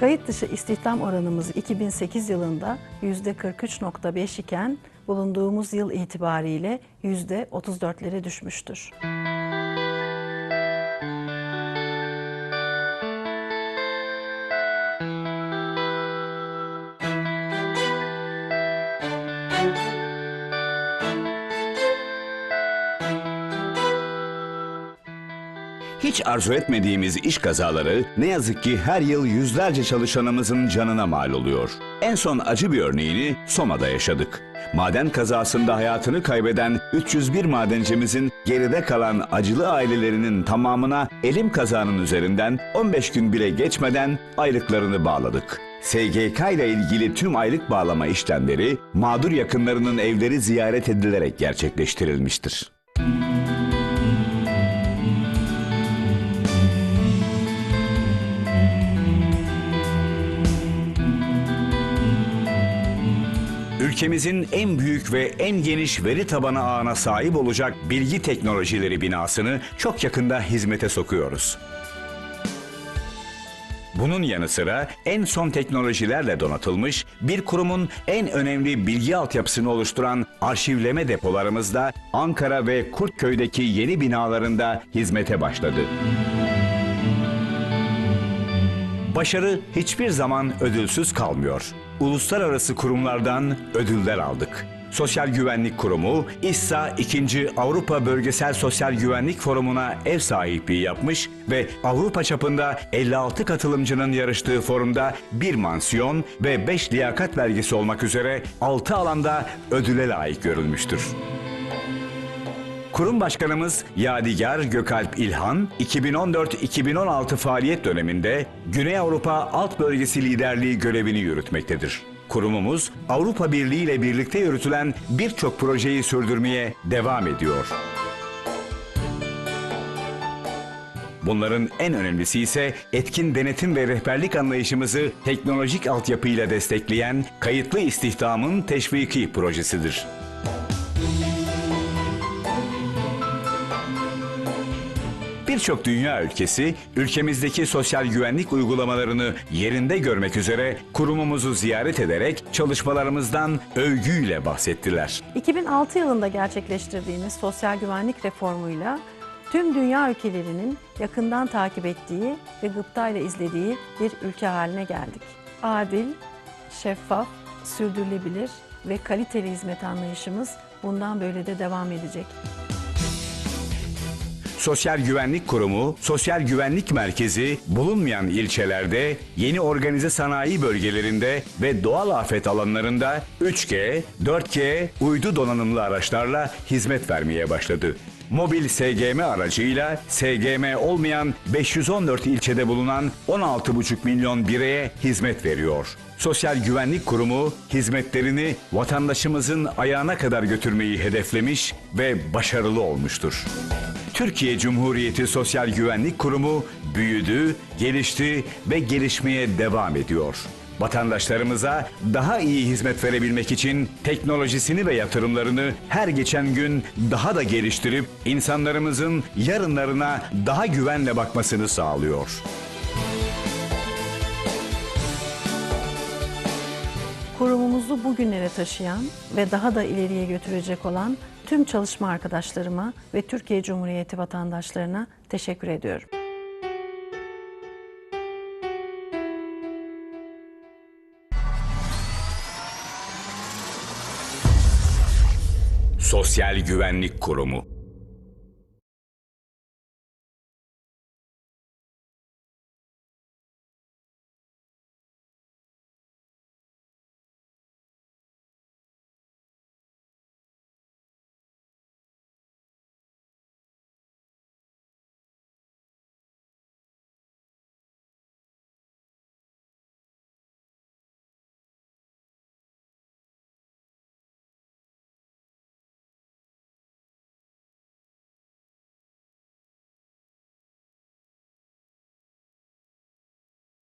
Kayıt dışı istihdam oranımız 2008 yılında %43.5 iken bulunduğumuz yıl itibariyle %34'lere düşmüştür. Hiç arzu etmediğimiz iş kazaları ne yazık ki her yıl yüzlerce çalışanımızın canına mal oluyor. En son acı bir örneğini Soma'da yaşadık. Maden kazasında hayatını kaybeden 301 madencimizin geride kalan acılı ailelerinin tamamına elim kazanın üzerinden 15 gün bile geçmeden aylıklarını bağladık. SGK ile ilgili tüm aylık bağlama işlemleri mağdur yakınlarının evleri ziyaret edilerek gerçekleştirilmiştir. Ülkemizin en büyük ve en geniş veri tabanı ağına sahip olacak bilgi teknolojileri binasını çok yakında hizmete sokuyoruz. Bunun yanı sıra en son teknolojilerle donatılmış bir kurumun en önemli bilgi altyapısını oluşturan arşivleme depolarımız da Ankara ve Kurtköy'deki yeni binalarında hizmete başladı. Başarı hiçbir zaman ödülsüz kalmıyor. Uluslararası kurumlardan ödüller aldık. Sosyal Güvenlik Kurumu, İSSA 2. Avrupa Bölgesel Sosyal Güvenlik Forumu'na ev sahipliği yapmış ve Avrupa çapında 56 katılımcının yarıştığı forumda bir mansiyon ve 5 liyakat belgesi olmak üzere 6 alanda ödüle layık görülmüştür. Kurum Başkanımız Yadigar Gökalp İlhan, 2014-2016 faaliyet döneminde Güney Avrupa Alt Bölgesi Liderliği görevini yürütmektedir. Kurumumuz Avrupa Birliği ile birlikte yürütülen birçok projeyi sürdürmeye devam ediyor. Bunların en önemlisi ise etkin denetim ve rehberlik anlayışımızı teknolojik altyapıyla destekleyen kayıtlı istihdamın teşviki projesidir. Birçok dünya ülkesi ülkemizdeki sosyal güvenlik uygulamalarını yerinde görmek üzere kurumumuzu ziyaret ederek çalışmalarımızdan övgüyle bahsettiler. 2006 yılında gerçekleştirdiğimiz sosyal güvenlik reformuyla tüm dünya ülkelerinin yakından takip ettiği ve gıptayla izlediği bir ülke haline geldik. Adil, şeffaf, sürdürülebilir ve kaliteli hizmet anlayışımız bundan böyle de devam edecek. Sosyal Güvenlik Kurumu, Sosyal Güvenlik Merkezi bulunmayan ilçelerde, yeni organize sanayi bölgelerinde ve doğal afet alanlarında 3G, 4G uydu donanımlı araçlarla hizmet vermeye başladı. Mobil SGM aracıyla SGM olmayan 514 ilçede bulunan 16,5 milyon bireye hizmet veriyor. Sosyal Güvenlik Kurumu hizmetlerini vatandaşımızın ayağına kadar götürmeyi hedeflemiş ve başarılı olmuştur. Türkiye Cumhuriyeti Sosyal Güvenlik Kurumu büyüdü, gelişti ve gelişmeye devam ediyor. Vatandaşlarımıza daha iyi hizmet verebilmek için teknolojisini ve yatırımlarını her geçen gün daha da geliştirip insanlarımızın yarınlarına daha güvenle bakmasını sağlıyor. Kurumumuzu bugünlere taşıyan ve daha da ileriye götürecek olan tüm çalışma arkadaşlarıma ve Türkiye Cumhuriyeti vatandaşlarına teşekkür ediyorum. Sosyal Güvenlik Kurumu